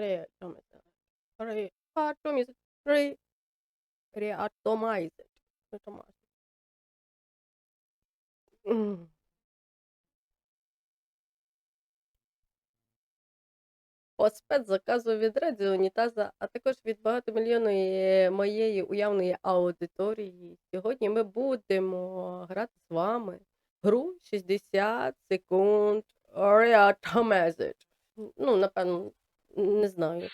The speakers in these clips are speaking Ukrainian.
Реатомизер. Реатомизер. Ре... Реатомайзер. Реатомайзер. М. По спецзаказу від радіоунітаза, а також від багатомільйонної моєї уявної аудиторії. Сьогодні ми будемо грати з вами гру 60 секунд Reatomizer. Ну, напевно, не знаю.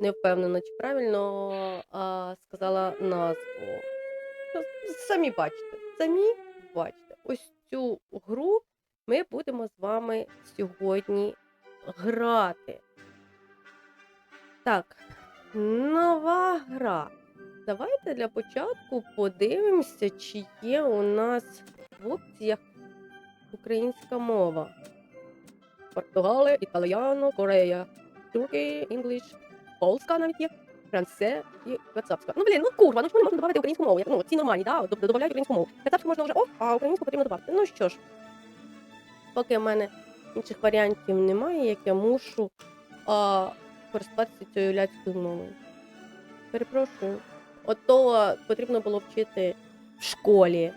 Не впевнена, чи правильно а, сказала назву. Самі бачите, самі бачите. Ось цю гру ми будемо з вами сьогодні грати. Так, нова гра. Давайте для початку подивимося, чи є у нас в опціях українська мова. Португали, італіано, Корея, турки, інгліш, польська навіть є, франце і кацапська. Ну, блін, ну курва, ну чому не можна додати українську мову? Ну, ці нормальні, да, дод- додають українську мову. Кацапську можна вже оф, а українську потрібно додати. Ну що ж, поки в мене інших варіантів немає, як я мушу а, користуватися цією ляцькою мовою. Перепрошую. Ото потрібно було вчити в школі.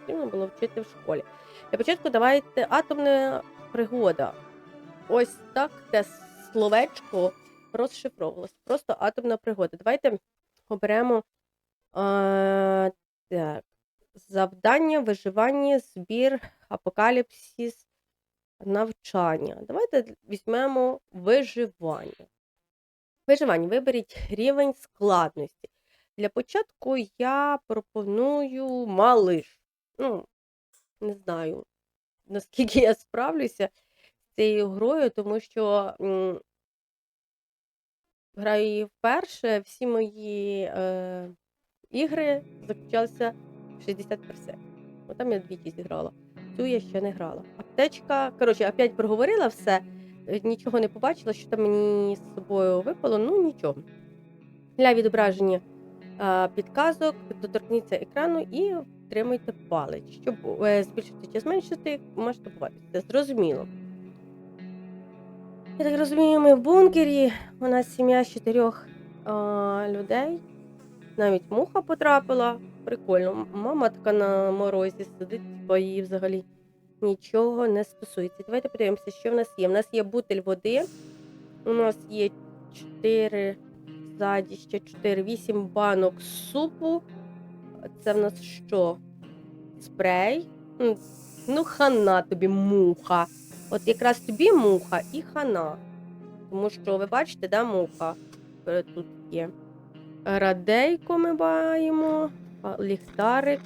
Потрібно було вчити в школі. Для початку давайте атомна пригода. Ось так те словечко розшифровувалось. Просто атомна пригода. Давайте оберемо а, так, завдання, виживання, збір, апокаліпсис, навчання. Давайте візьмемо виживання. Виживання. Виберіть рівень складності. Для початку я пропоную малиш. Ну, не знаю, наскільки я справлюся цією грою, тому що м, граю її вперше. Всі мої е, ігри заключалися в 60%. Бо там я двічі зіграла. Цю я ще не грала. Аптечка, коротше, опять проговорила все, е, нічого не побачила, що там мені з собою випало, ну нічого. Для відображення а, підказок, доторкніться екрану і втримуйте палець. Щоб е, збільшити чи зменшити, можете. Це зрозуміло. Я так розумію, ми в бункері. У нас сім'я з чотирьох а, людей. Навіть муха потрапила. Прикольно. Мама така на морозі сидить, бо її взагалі нічого не стосується. Давайте подивимося, що в нас є. У нас є бутиль води. У нас є 4 ззаді ще 4, 8 банок супу. Це в нас що? Спрей. Ну, хана тобі муха. От якраз тобі муха і хана. Тому що ви бачите, да, муха Е, тут є. Радейко ми маємо. Ліхтарик.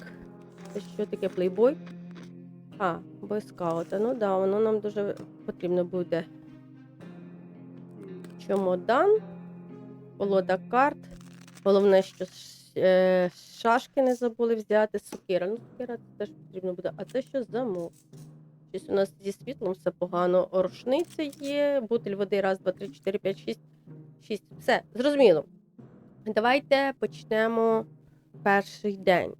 Що таке плейбой? А, бойскаута. Ну да, воно нам дуже потрібно буде. Чомодан, колода карт. Головне, що е, шашки не забули взяти. Сокира. Ну, сокира теж потрібно буде. А це що за замок? Щось у нас зі світлом все погано. Рушниця є, бутиль води, раз, два, три, чотири, п'ять, шість. Шість. Все, зрозуміло. Давайте почнемо перший день.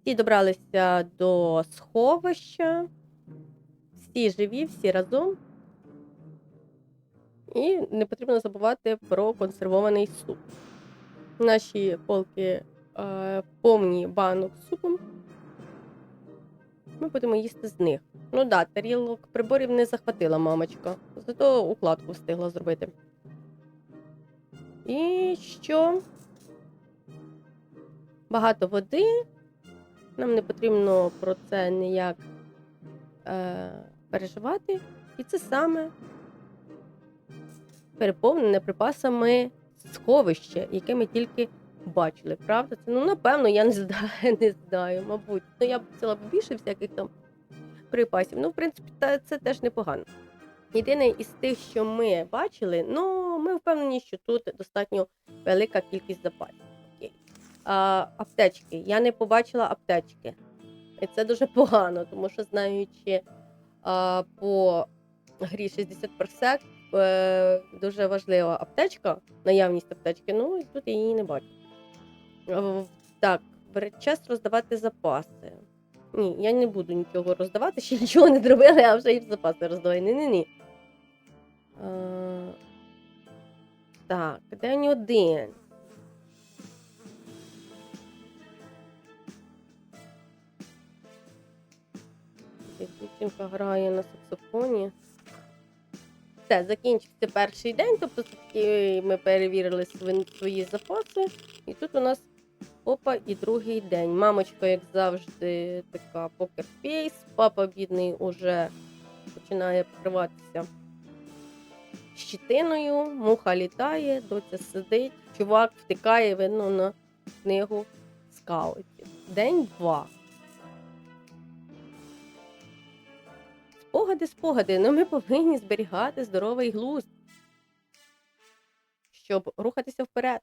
Всі добралися до сховища. Всі живі, всі разом. І не потрібно забувати про консервований суп. Наші полки е, повні банок з супом. Ми будемо їсти з них. Ну да, тарілок приборів не захватила мамочка. Зато укладку встигла зробити. І що? Багато води. Нам не потрібно про це ніяк е, переживати. І це саме переповнене припасами сховище, яке ми тільки бачили. Правда? Це, ну, напевно, я не знаю, не знаю, мабуть. Ну, я б взяла б більше всяких там припасів. Ну, в принципі, та, це теж непогано. Єдине із тих, що ми бачили, ну, ми впевнені, що тут достатньо велика кількість запасів. А, аптечки. Я не побачила аптечки. І це дуже погано, тому що знаючи а, по грі 60%, е, дуже важлива аптечка, наявність аптечки, ну і тут я її не бачу. Е, Так, бере час роздавати запаси. Ні, я не буду нічого роздавати, ще нічого не зробили, а вже і запаси роздавай. Ні-ні-ні. Е, так, день один. Дівчинка грає на саксофоні. Все, закінчився перший день, тобто ми перевірили свої запаси. І тут у нас опа і другий день. Мамочка, як завжди, така покерфейс. Папа бідний уже починає покриватися щитиною, муха літає, доця сидить, чувак втикає, видно, на книгу скаутів. День два. Спогади, спогади, ну ми повинні зберігати здоровий глузд, щоб рухатися вперед.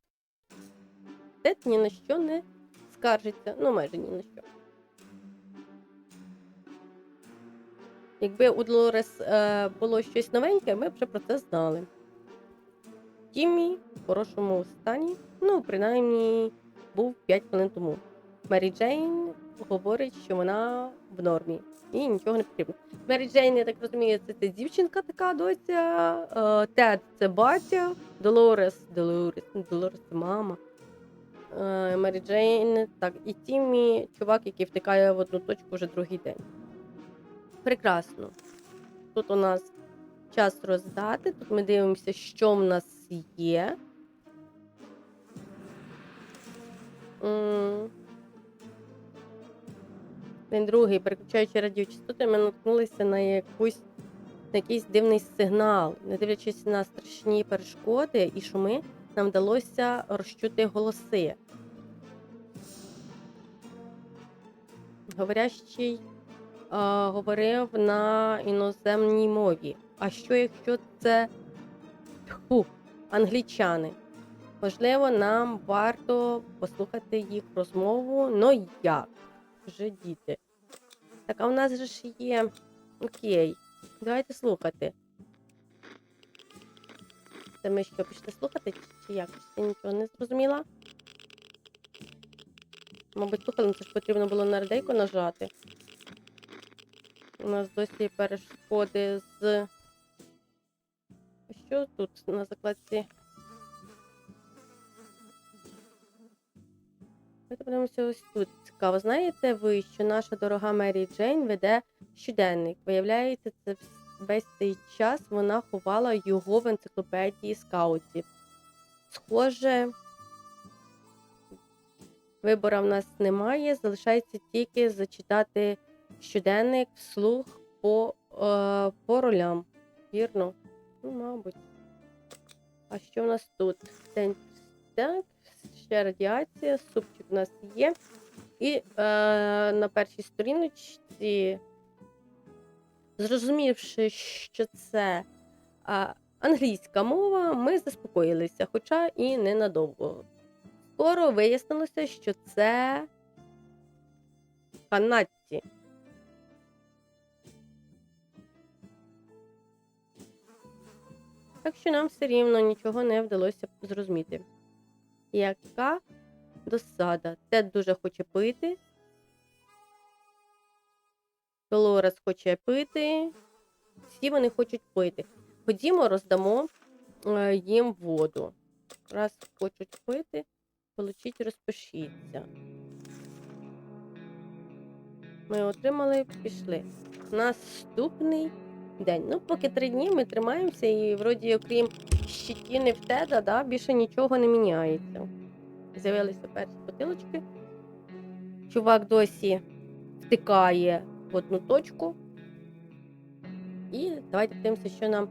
Тед ні на що не скаржиться, ну майже ні на що. Якби у Долорес е, було щось новеньке, ми б вже про це знали. Тіммі в хорошому стані, ну, принаймні, був 5 хвилин тому. Мері Джейн говорить, що вона в нормі і нічого не потрібно. Мері Джейн, я так розумію, це, це дівчинка така доця, е, Тед це батя, Долорес, Долорес, Долорес це мама. Е, Мері Джейн, так, і Тіммі, чувак, який втикає в одну точку вже другий день. Прекрасно. Тут у нас час роздати. Тут ми дивимося, що в нас є. День другий, переключаючи радіочастоти, ми наткнулися на якусь на якийсь дивний сигнал. Не дивлячись на страшні перешкоди і шуми, нам вдалося розчути голоси. Говорящий а, говорив на іноземній мові. А що якщо це Тьфу, англічани? Можливо, нам варто послухати їх розмову. Ну як? Вже діти. Так, а у нас же ж є. Окей, давайте слухати. Це ми що, пішли слухати, чи, як? Чи нічого не зрозуміла? Мабуть, слухали, ну це ж потрібно було на редейку нажати. У нас досі перешкоди з. Що тут на закладці? Давайте подивимося ось тут. Цікаво. Знаєте ви, що наша дорога Мері Джейн веде щоденник? Виявляється, це весь цей час вона ховала його в енциклопедії скаутів. Схоже, вибора в нас немає. Залишається тільки зачитати щоденник вслух по, е, по ролям. Вірно? Ну, мабуть. А що в нас тут? Так, ще радіація, супчик у нас є. І е, на першій сторіночці, зрозумівши, що це е, англійська мова, ми заспокоїлися, хоча і ненадовго. Скоро вияснилося, що це канадці. Так що нам все рівно нічого не вдалося зрозуміти. Яка досада? Тед дуже хоче пити. Долорес хоче пити. Всі вони хочуть пити. Ходімо, роздамо е, їм воду. Раз хочуть пити, получіть, розпишіться. Ми отримали, пішли. Наступний день. Ну, поки три дні ми тримаємося, і вроді, окрім щитіни в теда, да, більше нічого не міняється. З'явилися перші бутилочки. Чувак досі втикає в одну точку. І давайте подивимося, що нам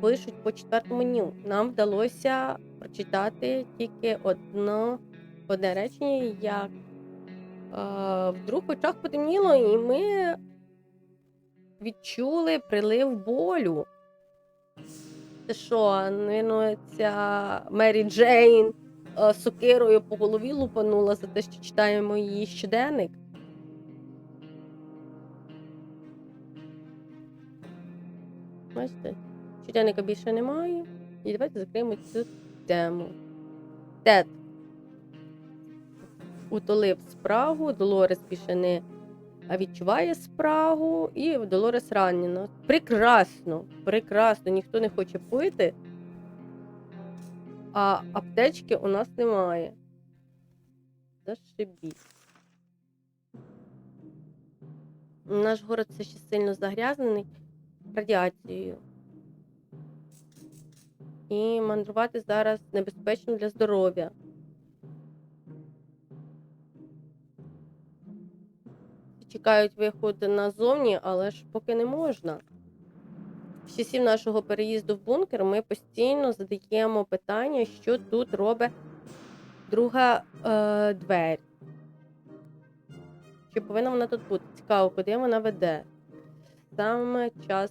пишуть по четвертому дню. Нам вдалося прочитати тільки одно, одне речення, як е, вдруг в очах потемніло, і ми відчули прилив болю. Це що, ну, ця Мері Джейн е, сокирою по голові лупанула за те, що читаємо її щоденник? Бачите, щоденника більше немає. І давайте закриємо цю тему. Тед утолив спрагу, Долорес більше не відчуває спрагу, і Долорес ранена. Прекрасно, прекрасно, ніхто не хоче пити. А аптечки у нас немає. Зашибісь. Наш город все ще сильно загрязнений радіацією. І мандрувати зараз небезпечно для здоров'я. Чекають виходу назовні, але ж поки не можна. З часів нашого переїзду в бункер ми постійно задаємо питання, що тут робить друга е, двері. Чи повинна вона тут бути? Цікаво, куди вона веде. Саме час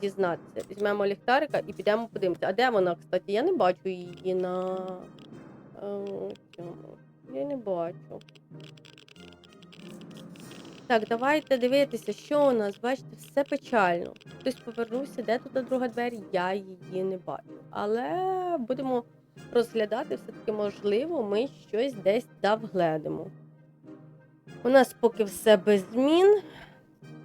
дізнатися. Візьмемо ліхтарика і підемо подивимося. А де вона, кстати? Я не бачу її на е. Я не бачу. Так, давайте дивитися, що у нас. Бачите, все печально. Хтось повернувся, де тут друга двері, я її не бачу. Але будемо розглядати, все-таки можливо, ми щось десь да вгледимо. У нас поки все без змін.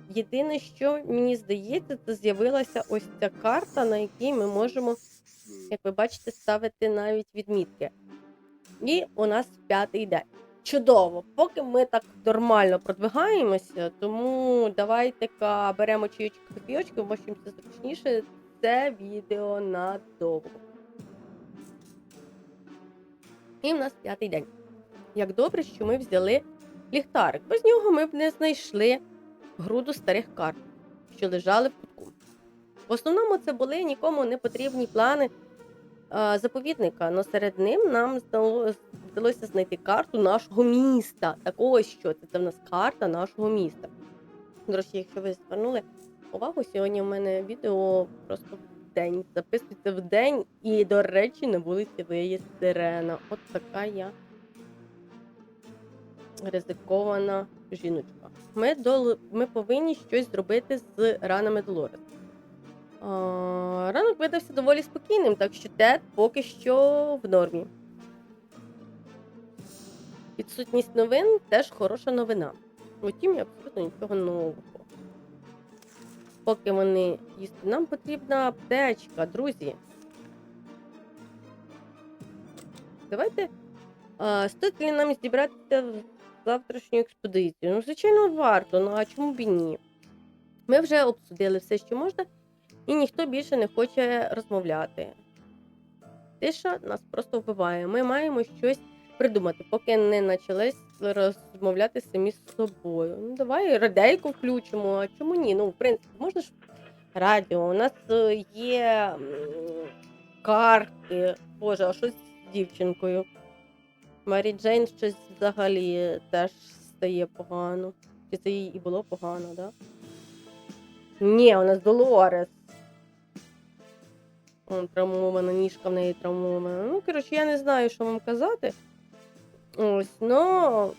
Єдине, що мені здається, це з'явилася ось ця карта, на якій ми можемо, як ви бачите, ставити навіть відмітки. І у нас п'ятий день. Чудово, поки ми так нормально продвигаємося, тому давайте-ка беремо чайочок кофійочки, бо чим це зручніше. Це відео надовго. І в нас п'ятий день. Як добре, що ми взяли ліхтарик. Без нього ми б не знайшли груду старих карт, що лежали в кутку. В основному це були нікому не потрібні плани заповідника, але серед ним нам вдалося знайти карту нашого міста. Такого що це? Це в нас карта нашого міста. До речі, якщо ви звернули увагу, сьогодні в мене відео просто в день. Записується в день, і, до речі, на вулиці виє сирена. От така я ризикована жіночка. Ми, дол... ми повинні щось зробити з ранами Долорес. А, ранок видався доволі спокійним, так що Тед поки що в нормі. Відсутність новин теж хороша новина. Втім, є абсолютно нічого нового. Поки вони їсти, нам потрібна аптечка, друзі. Давайте. А, стоїть ли нам зібратися в завтрашню експедицію? Ну, звичайно, варто, ну а чому б і ні? Ми вже обсудили все, що можна, і ніхто більше не хоче розмовляти. Тиша нас просто вбиває. Ми маємо щось придумати, поки не почали розмовляти самі з собою. Ну, давай радейку включимо, а чому ні? Ну, в принципі, можна ж радіо. У нас е, є карти. Боже, а що з дівчинкою? Марі Джейн щось взагалі теж стає погано. Чи це їй і було погано, так? Да? Ні, у нас Долорес. Травмована, ніжка в неї травмована. Ну, коротше, я не знаю, що вам казати. Ось, ну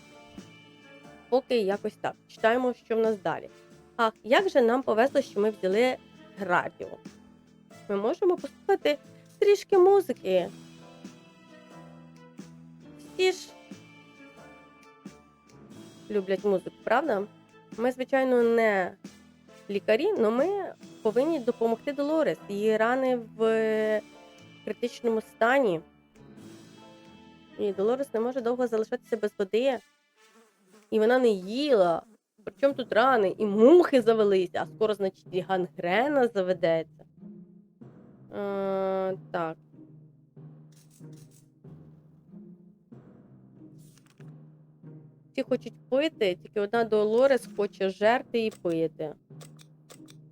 поки якось так. Читаємо, що в нас далі. Ах, як же нам повезло, що ми взяли радіо. Ми можемо послухати трішки музики. Всі ж люблять музику, правда? Ми, звичайно, не лікарі, але ми повинні допомогти Долорес. Її рани в критичному стані. І Долорес не може довго залишатися без води. І вона не їла. Причому тут рани, і мухи завелися, а скоро, значить, і гангрена заведеться. Е, так. Всі хочуть пити, тільки одна Долорес хоче жерти і пити.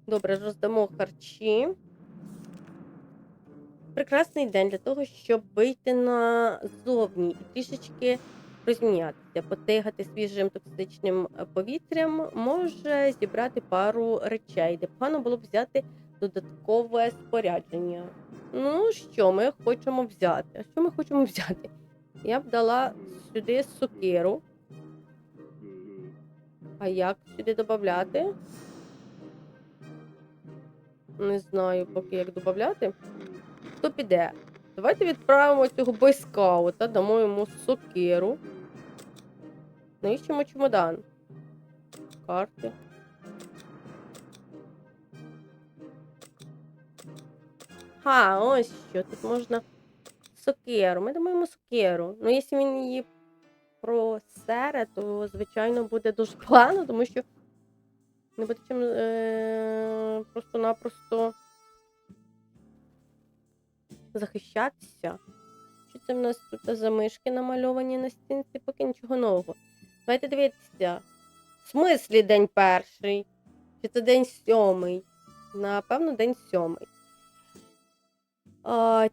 Добре, роздамо харчі. Прекрасний день для того, щоб вийти назовні і трішечки розмінятися, потигати свіжим токсичним е, повітрям, може зібрати пару речей, де погано було б взяти додаткове спорядження. Ну, що ми хочемо взяти? А що ми хочемо взяти? Я б дала сюди сокиру. А як сюди додати? Не знаю, поки як додати. Хто піде? Давайте відправимо цього бойскаута, дамо йому сокиру. Навіщо чемодан? карти. Ха, ось що. Тут можна сокеру. Ми думаємо сокеру. Ну, якщо він її просере, то, звичайно, буде дуже погано, тому що не чим е- просто-напросто захищатися. Що це в нас тут за мишки намальовані на стінці, поки нічого нового. Давайте дивитися. В смислі день перший? Чи це день сьомий? Напевно, день сьомий.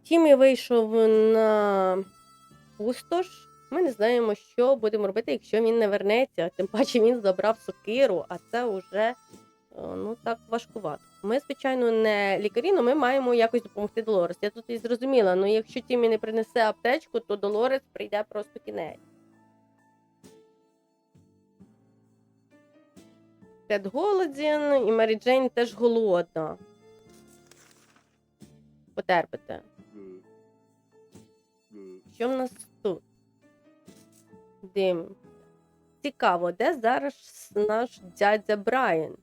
Тімі вийшов на пустош. Ми не знаємо, що будемо робити, якщо він не вернеться. Тим паче він забрав сокиру, а це вже ну так важкувато. Ми, звичайно, не лікарі, але ми маємо якось допомогти Долорес. Я тут і зрозуміла, але якщо Тімі не принесе аптечку, то Долорес прийде просто кінець. Тед голоден, і Мері Джейн теж голодна. Потерпите. Що в нас? Дим. Цікаво, де зараз наш дядя Брайан?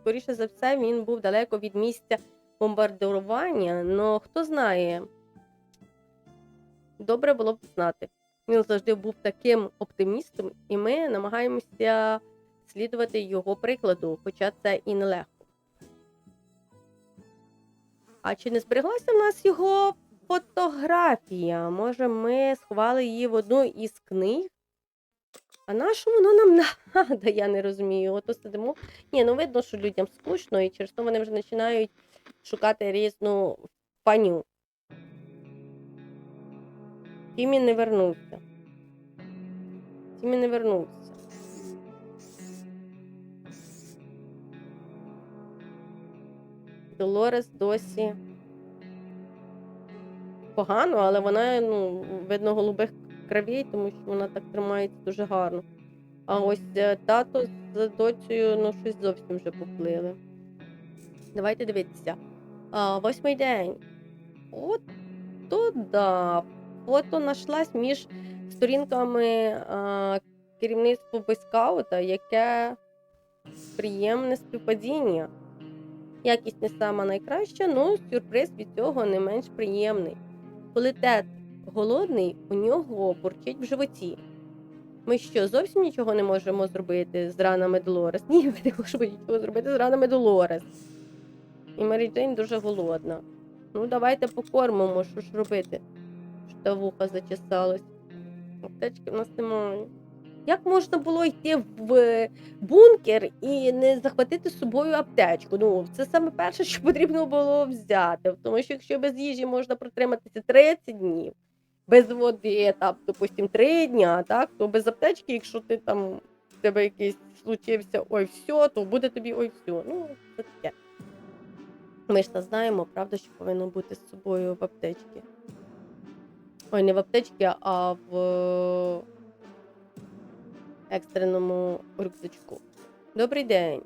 Скоріше за все, він був далеко від місця бомбардування, але хто знає. Добре було б знати. Він завжди був таким оптимістом, і ми намагаємося слідувати його прикладу, хоча це і нелегко. А чи не збереглася в нас його фотографія? Може, ми сховали її в одну із книг? А на що воно нам надо, я не розумію. Ото сидимо. Ні, ну видно, що людям скучно, і через то вони вже починають шукати різну паню. Тімі не вернувся. Тімі не вернувся. Долорес досі погано, але вона, ну, видно, голубих кровей, тому що вона так тримається дуже гарно. А ось е, тато з доцею ну, щось зовсім вже поплили. Давайте дивитися. А, Восьмий день. От то да. Фото знайшлась між сторінками а, керівництва бойскаута, яке приємне співпадіння. Якість не сама найкраща, але сюрприз від цього не менш приємний. Коли тет голодний, у нього бурчить в животі. Ми що, зовсім нічого не можемо зробити з ранами Долорес? Ні, ми не можемо нічого зробити з ранами Долорес. І Марі Джейн дуже голодна. Ну, давайте покормимо, що ж робити. Що та вуха зачесалось. Аптечки в нас немає. Як можна було йти в бункер і не захватити з собою аптечку? Ну, це саме перше, що потрібно було взяти. Тому що якщо без їжі можна протриматися 30 днів, без води, там, допустим, 3 дня, так, то без аптечки, якщо ти там в тебе якийсь случився ой, все, то буде тобі ой, все. Ну, це таке. Ми ж та знаємо, правда, що повинно бути з собою в аптечці. Ой, не в аптечці, а в екстреному рюкзачку. Добрий день.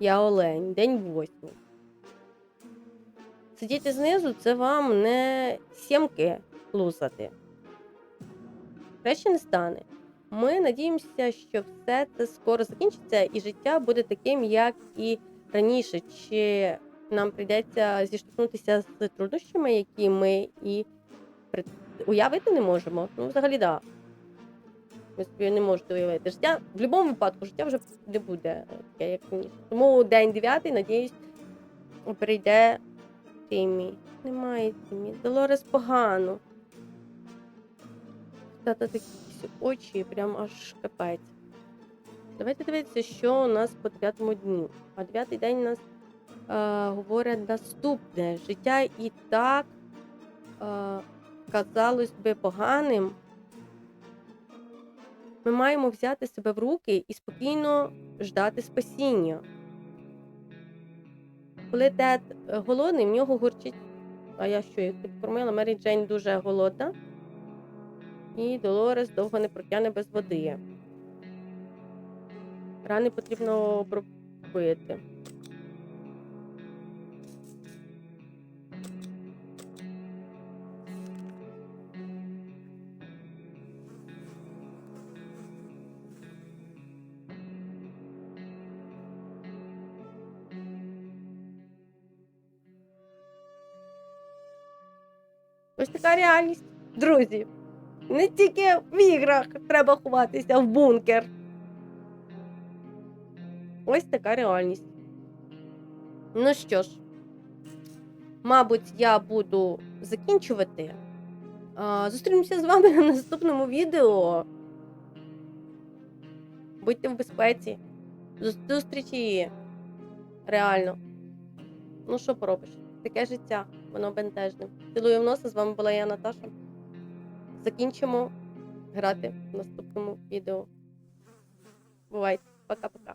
Я Олень, день восьмий. Сидіти знизу це вам не сімки лузати. Краще не стане. Ми надіємося, що все це скоро закінчиться і життя буде таким, як і раніше. Чи нам прийдеться зіштовхнутися з труднощами, які ми і уявити не можемо? Ну, взагалі, так. Да. Ви собі не можете уявити. Життя в будь-якому випадку життя вже не буде таке, як раніше. Тому день дев'ятий, надіюсь, прийде Тимі. Немає Тимі. Долорес погано. Тата такі очі, прям аж капець. Давайте дивитися, що у нас по дев'ятому дню. А дев'ятий день у нас е, говорить наступне. Життя і так е, казалось би поганим. Ми маємо взяти себе в руки і спокійно ждати спасіння. Коли Тед голодний, в нього горчить. А я що, їх підкормила? Мері Джейн дуже голодна і Долорес довго не протягне без води. Рани потрібно пробити. Ось така реальність, друзі не тільки в іграх треба ховатися в бункер. Ось така реальність. Ну що ж, мабуть, я буду закінчувати. Зустрінемося з вами на наступному відео. Будьте в безпеці. Зустрічі реально. Ну, що поробиш? Таке життя, воно бентежне. Цілую в носа, з вами була я, Наташа. Закінчимо грати в наступному відео. Бувайте. Пока-пока.